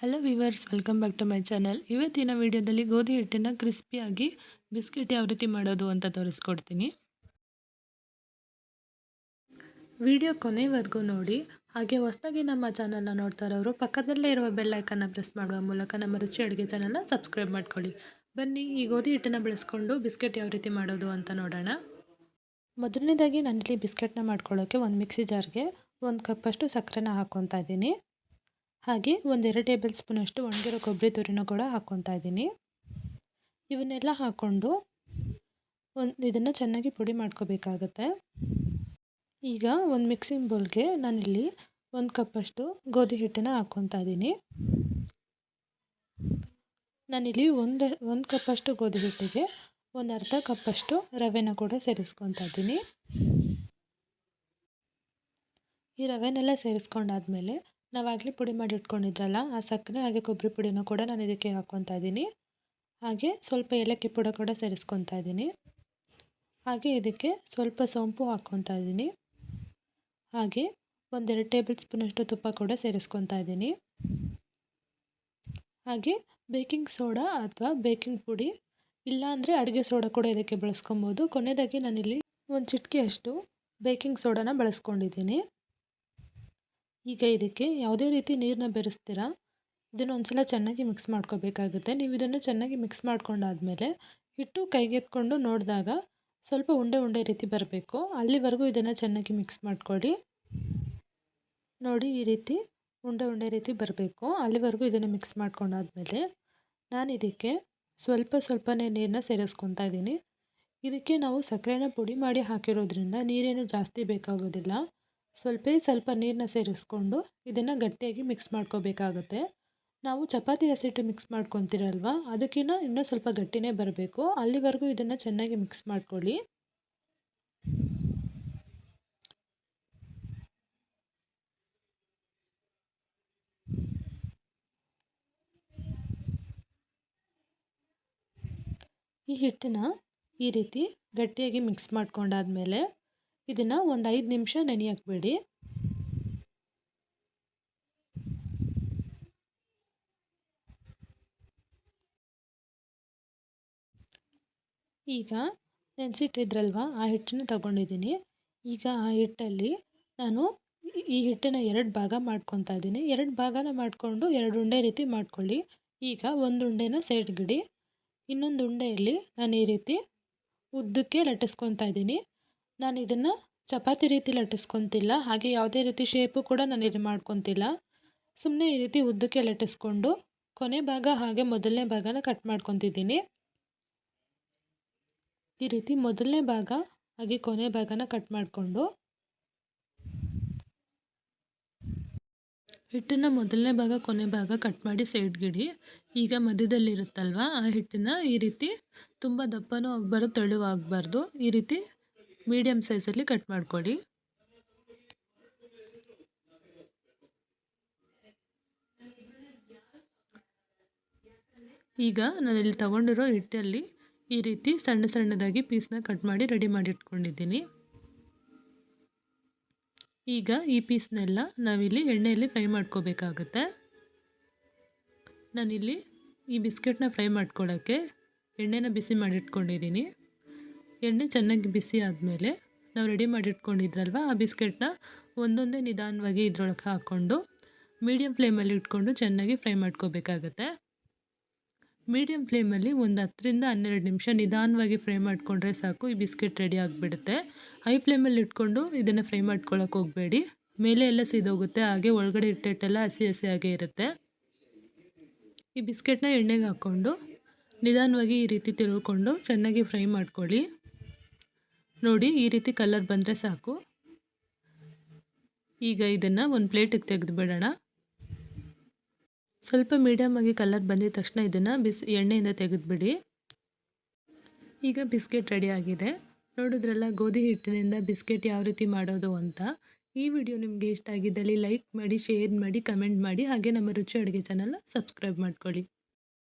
Hello viewers welcome back to my channel ಇವತ್ತಿನ ವಿಡಿಯೋದಲ್ಲಿ ಗೋಧಿ ಹಿಟ್ಟನ್ನು ಕ್ರಿಸ್ಪಿಯಾಗಿ ಬಿಸ್ಕೆಟ್ ಯಾವ ರೀತಿ ಮಾಡೋದು ಅಂತ ತೋರಿಸ್ಕೊಡ್ತೀನಿ. ವಿಡಿಯೋ ಕೊನೆವರೆಗೂ ನೋಡಿ. ಹಾಗೆ ಹೊಸದಾಗಿ ನಮ್ಮ ಚಾನಲ್ನ ನೋಡ್ತಾ ಇರೋರು, ಪಕ್ಕದಲ್ಲೇ ಇರುವ ಬೆಲ್ಲೈಕನ್ನು ಪ್ರೆಸ್ ಮಾಡುವ ಮೂಲಕ ನಮ್ಮ ರುಚಿ ಅಡುಗೆ ಚಾನಲ್ನ ಸಬ್ಸ್ಕ್ರೈಬ್ ಮಾಡ್ಕೊಳ್ಳಿ. ಬನ್ನಿ, ಈ ಗೋಧಿ ಹಿಟ್ಟನ್ನು ಬೆಳೆಸ್ಕೊಂಡು ಬಿಸ್ಕೆಟ್ ಯಾವ ರೀತಿ ಮಾಡೋದು ಅಂತ ನೋಡೋಣ. ಮೊದಲನೇದಾಗಿ ನಾನಿಲ್ಲಿ ಬಿಸ್ಕೆಟ್ನ ಮಾಡ್ಕೊಳ್ಳೋಕ್ಕೆ ಒಂದು ಮಿಕ್ಸಿ ಜಾರ್ಗೆ ಒಂದು ಕಪ್ಪಷ್ಟು ಸಕ್ಕರೆನ ಹಾಕ್ಕೊತಾ ಇದ್ದೀನಿ. ಹಾಗೆ ಒಂದೆರಡು ಟೇಬಲ್ ಸ್ಪೂನ್ ಅಷ್ಟು ಒಣಗಿರೋ ಕೊಬ್ಬರಿ ತುರಿನೂ ಕೂಡ ಹಾಕ್ಕೊತಾ ಇದ್ದೀನಿ. ಇವನ್ನೆಲ್ಲ ಹಾಕ್ಕೊಂಡು ಒಂದು ಇದನ್ನು ಚೆನ್ನಾಗಿ ಪುಡಿ ಮಾಡ್ಕೋಬೇಕಾಗತ್ತೆ. ಈಗ ಒಂದು ಮಿಕ್ಸಿಂಗ್ ಬೌಲ್ಗೆ ನಾನಿಲ್ಲಿ ಒಂದು ಕಪ್ಪಷ್ಟು ಗೋಧಿ ಹಿಟ್ಟನ್ನು ಹಾಕ್ಕೊತಾ ಇದ್ದೀನಿ. ನಾನಿಲ್ಲಿ ಒಂದು ಒಂದು ಕಪ್ಪಷ್ಟು ಗೋಧಿ ಹಿಟ್ಟಿಗೆ ಒಂದು ಅರ್ಧ ಕಪ್ಪಷ್ಟು ರವೆನ ಕೂಡ ಸೇರಿಸ್ಕೊತಾ ಇದ್ದೀನಿ. ಈ ರವೆನೆಲ್ಲ ಸೇರಿಸ್ಕೊಂಡಾದ್ಮೇಲೆ ನಾವಾಗಲೇ ಪುಡಿ ಮಾಡಿ ಇಟ್ಕೊಂಡಿದ್ರಲ್ಲ, ಆ ಸಕ್ಕರೆ ಹಾಗೆ ಕೊಬ್ಬರಿ ಪುಡಿನೂ ಕೂಡ ನಾನು ಇದಕ್ಕೆ ಹಾಕ್ಕೊತಾ ಇದ್ದೀನಿ. ಹಾಗೆ ಸ್ವಲ್ಪ ಏಲಕ್ಕಿ ಪುಡ ಕೂಡ ಸೇರಿಸ್ಕೊತಾ ಇದ್ದೀನಿ. ಹಾಗೆ ಇದಕ್ಕೆ ಸ್ವಲ್ಪ ಸೋಂಪು ಹಾಕ್ಕೊತಾ ಇದ್ದೀನಿ. ಹಾಗೆ ಒಂದೆರಡು ಟೇಬಲ್ ಸ್ಪೂನಷ್ಟು ತುಪ್ಪ ಕೂಡ ಸೇರಿಸ್ಕೊತಾ ಇದ್ದೀನಿ. ಹಾಗೆ ಬೇಕಿಂಗ್ ಸೋಡಾ ಅಥವಾ ಬೇಕಿಂಗ್ ಪುಡಿ, ಇಲ್ಲಾಂದರೆ ಅಡುಗೆ ಸೋಡಾ ಕೂಡ ಇದಕ್ಕೆ ಬಳಸ್ಕೊಬೋದು. ಕೊನೆಯದಾಗಿ ನಾನಿಲ್ಲಿ ಒಂದು ಚಿಟಿಕೆಯಷ್ಟು ಬೇಕಿಂಗ್ ಸೋಡಾನ ಬಳಸ್ಕೊಂಡಿದ್ದೀನಿ. ಈಗ ಇದಕ್ಕೆ ಯಾವುದೇ ರೀತಿ ನೀರನ್ನ ಬೆರೆಸ್ತೀರಾ? ಇದನ್ನು ಒಂದ್ಸಲ ಚೆನ್ನಾಗಿ ಮಿಕ್ಸ್ ಮಾಡ್ಕೋಬೇಕಾಗುತ್ತೆ. ನೀವು ಇದನ್ನು ಚೆನ್ನಾಗಿ ಮಿಕ್ಸ್ ಮಾಡ್ಕೊಂಡಾದಮೇಲೆ ಹಿಟ್ಟು ಕೈಗೆತ್ಕೊಂಡು ನೋಡಿದಾಗ ಸ್ವಲ್ಪ ಉಂಡೆ ಉಂಡೆ ರೀತಿ ಬರಬೇಕು. ಅಲ್ಲಿವರೆಗೂ ಇದನ್ನು ಚೆನ್ನಾಗಿ ಮಿಕ್ಸ್ ಮಾಡ್ಕೊಳ್ಳಿ ನೋಡಿ ಈ ರೀತಿ ಉಂಡೆ ಉಂಡೆ ರೀತಿ ಬರಬೇಕು. ಅಲ್ಲಿವರೆಗೂ ಇದನ್ನು ಮಿಕ್ಸ್ ಮಾಡ್ಕೊಂಡಾದಮೇಲೆ ನಾನು ಇದಕ್ಕೆ ಸ್ವಲ್ಪ ಸ್ವಲ್ಪನೇ ನೀರನ್ನ ಸೇರಿಸ್ಕೊತಾ ಇದ್ದೀನಿ. ಇದಕ್ಕೆ ನಾವು ಸಕ್ಕರೆನ ಪುಡಿ ಮಾಡಿ ಹಾಕಿರೋದ್ರಿಂದ ನೀರೇನು ಜಾಸ್ತಿ ಬೇಕಾಗೋದಿಲ್ಲ. ಸ್ವಲ್ಪ ಸ್ವಲ್ಪ ನೀರನ್ನ ಸೇರಿಸ್ಕೊಂಡು ಇದನ್ನು ಗಟ್ಟಿಯಾಗಿ ಮಿಕ್ಸ್ ಮಾಡ್ಕೋಬೇಕಾಗುತ್ತೆ. ನಾವು ಚಪಾತಿ ಹಸಿಟ್ಟು ಮಿಕ್ಸ್ ಮಾಡ್ಕೊತೀರಲ್ವ? ಅದಕ್ಕಿಂತ ಇನ್ನೂ ಸ್ವಲ್ಪ ಗಟ್ಟಿನೇ ಬರಬೇಕು. ಅಲ್ಲಿವರೆಗೂ ಇದನ್ನು ಚೆನ್ನಾಗಿ ಮಿಕ್ಸ್ ಮಾಡ್ಕೊಳ್ಳಿ. ಈ ಹಿಟ್ಟನ್ನ ಈ ರೀತಿ ಗಟ್ಟಿಯಾಗಿ ಮಿಕ್ಸ್ ಮಾಡ್ಕೊಂಡಾದ್ಮೇಲೆ ಇದನ್ನು ಒಂದು ಐದು ನಿಮಿಷ ನೆನೆಯಾಕ್ಬೇಡಿ. ಈಗ ನೆನೆಸಿಟ್ಟಿದ್ರಲ್ವ ಆ ಹಿಟ್ಟನ್ನು ತಗೊಂಡಿದ್ದೀನಿ. ಈಗ ಆ ಹಿಟ್ಟಲ್ಲಿ ನಾನು ಈ ಹಿಟ್ಟನ್ನು ಎರಡು ಭಾಗ ಮಾಡ್ಕೊತಾ ಇದ್ದೀನಿ. ಎರಡು ಭಾಗನ ಮಾಡಿಕೊಂಡು ಎರಡು ಉಂಡೆ ರೀತಿ ಮಾಡ್ಕೊಳ್ಳಿ. ಈಗ ಒಂದು ಉಂಡೆನ ಸೈಡ್ಗಿಡಿ ಇನ್ನೊಂದು ಉಂಡೆಯಲ್ಲಿ ನಾನು ಈ ರೀತಿ ಉದ್ದಕ್ಕೆ ಲಟ್ಟಿಸ್ಕೊತಾ ಇದ್ದೀನಿ. ನಾನು ಇದನ್ನು ಚಪಾತಿ ರೀತಿ ಲಟ್ಟಿಸ್ಕೊತಿಲ್ಲ. ಹಾಗೆ ಯಾವುದೇ ರೀತಿ ಶೇಪು ಕೂಡ ನಾನು ಇಲ್ಲಿ ಮಾಡ್ಕೊತಿಲ್ಲ. ಸುಮ್ಮನೆ ಈ ರೀತಿ ಉದ್ದಕ್ಕೆ ಲಟ್ಟಿಸ್ಕೊಂಡು ಕೊನೆ ಭಾಗ ಹಾಗೆ ಮೊದಲನೇ ಭಾಗನ ಕಟ್ ಮಾಡ್ಕೊತಿದ್ದೀನಿ. ಈ ರೀತಿ ಮೊದಲನೇ ಭಾಗ ಹಾಗೆ ಕೊನೆ ಭಾಗನ ಕಟ್ ಮಾಡಿಕೊಂಡು ಹಿಟ್ಟನ್ನು ಮೊದಲನೇ ಭಾಗ ಕೊನೆ ಭಾಗ ಕಟ್ ಮಾಡಿ ಸೈಡ್ಗಿಡಿ ಈಗ ಮಧ್ಯದಲ್ಲಿರುತ್ತಲ್ವ? ಆ ಹಿಟ್ಟನ್ನು ಈ ರೀತಿ ತುಂಬ ದಪ್ಪನೂ ಆಗಬಾರ್ದು, ತೆಳುವಾಗಬಾರ್ದು. ಈ ರೀತಿ ಮೀಡಿಯಮ್ ಸೈಜಲ್ಲಿ ಕಟ್ ಮಾಡ್ಕೊಳ್ಳಿ. ಈಗ ನಾನಿಲ್ಲಿ ತಗೊಂಡಿರೋ ಹಿಟ್ಟಲ್ಲಿ ಈ ರೀತಿ ಸಣ್ಣ ಸಣ್ಣದಾಗಿ ಪೀಸ್ನ ಕಟ್ ಮಾಡಿ ರೆಡಿ ಮಾಡಿ ಇಟ್ಕೊಂಡಿದ್ದೀನಿ. ಈಗ ಈ ಪೀಸ್ನೆಲ್ಲ ನಾವಿಲ್ಲಿ ಎಣ್ಣೆಯಲ್ಲಿ ಫ್ರೈ ಮಾಡ್ಕೋಬೇಕಾಗುತ್ತೆ. ನಾನಿಲ್ಲಿ ಈ ಬಿಸ್ಕೆಟ್ನ ಫ್ರೈ ಮಾಡ್ಕೊಳ್ಳೋಕ್ಕೆ ಎಣ್ಣೆನ ಬಿಸಿ ಮಾಡಿಟ್ಕೊಂಡಿದ್ದೀನಿ ಎಣ್ಣೆ ಚೆನ್ನಾಗಿ ಬಿಸಿ ಆದಮೇಲೆ ನಾವು ರೆಡಿ ಮಾಡಿಟ್ಕೊಂಡಿದ್ರಲ್ವ, ಆ ಬಿಸ್ಕೆಟ್ನ ಒಂದೊಂದೇ ನಿಧಾನವಾಗಿ ಇದ್ರೊಳಗೆ ಹಾಕ್ಕೊಂಡು ಮೀಡಿಯಮ್ ಫ್ಲೇಮಲ್ಲಿ ಇಟ್ಕೊಂಡು ಚೆನ್ನಾಗಿ ಫ್ರೈ ಮಾಡ್ಕೋಬೇಕಾಗತ್ತೆ. ಮೀಡಿಯಮ್ ಫ್ಲೇಮಲ್ಲಿ ಒಂದು ಹತ್ತರಿಂದ ಹನ್ನೆರಡು ನಿಮಿಷ ನಿಧಾನವಾಗಿ ಫ್ರೈ ಮಾಡಿಕೊಂಡ್ರೆ ಸಾಕು, ಈ ಬಿಸ್ಕೆಟ್ ರೆಡಿ ಆಗಿಬಿಡುತ್ತೆ. ಹೈ ಫ್ಲೇಮಲ್ಲಿ ಇಟ್ಕೊಂಡು ಇದನ್ನು ಫ್ರೈ ಮಾಡ್ಕೊಳ್ಳೋಕೆ ಹೋಗಬೇಡಿ. ಮೇಲೆ ಎಲ್ಲ ಸಿದೋಗುತ್ತೆ, ಹಾಗೆ ಒಳಗಡೆ ಇಟ್ಟಿಟ್ಟೆಲ್ಲ ಹಸಿ ಹಸಿಯಾಗೇ ಇರುತ್ತೆ. ಈ ಬಿಸ್ಕೆಟ್ನ ಎಣ್ಣೆಗೆ ಹಾಕ್ಕೊಂಡು ನಿಧಾನವಾಗಿ ಈ ರೀತಿ ತಿರುಗಿಕೊಂಡು ಚೆನ್ನಾಗಿ ಫ್ರೈ ಮಾಡ್ಕೊಳ್ಳಿ. ನೋಡಿ, ಈ ರೀತಿ ಕಲರ್ ಬಂದರೆ ಸಾಕು. ಈಗ ಇದನ್ನು ಒಂದು ಪ್ಲೇಟಿಗೆ ತೆಗೆದುಬಿಡೋಣ. ಸ್ವಲ್ಪ ಮೀಡಿಯಮಾಗಿ ಕಲರ್ ಬಂದಿದ ತಕ್ಷಣ ಇದನ್ನು ಬಿಸ್, ಎಣ್ಣೆಯಿಂದ ತೆಗೆದುಬಿಡಿ. ಈಗ ಬಿಸ್ಕೆಟ್ ರೆಡಿ ಆಗಿದೆ. ನೋಡಿದ್ರಲ್ಲ, ಗೋಧಿ ಹಿಟ್ಟಿನಿಂದ ಬಿಸ್ಕೆಟ್ ಯಾವ ರೀತಿ ಮಾಡೋದು ಅಂತ. ಈ ವಿಡಿಯೋ ನಿಮಗೆ ಇಷ್ಟ ಆಗಿದ್ದಲ್ಲಿ ಲೈಕ್ ಮಾಡಿ ಶೇರ್ ಮಾಡಿ ಕಮೆಂಟ್ ಮಾಡಿ, ಹಾಗೆ ನಮ್ಮ ರುಚಿ ಅಡುಗೆ ಚಾನಲ್ನ ಸಬ್ಸ್ಕ್ರೈಬ್ ಮಾಡ್ಕೊಳ್ಳಿ.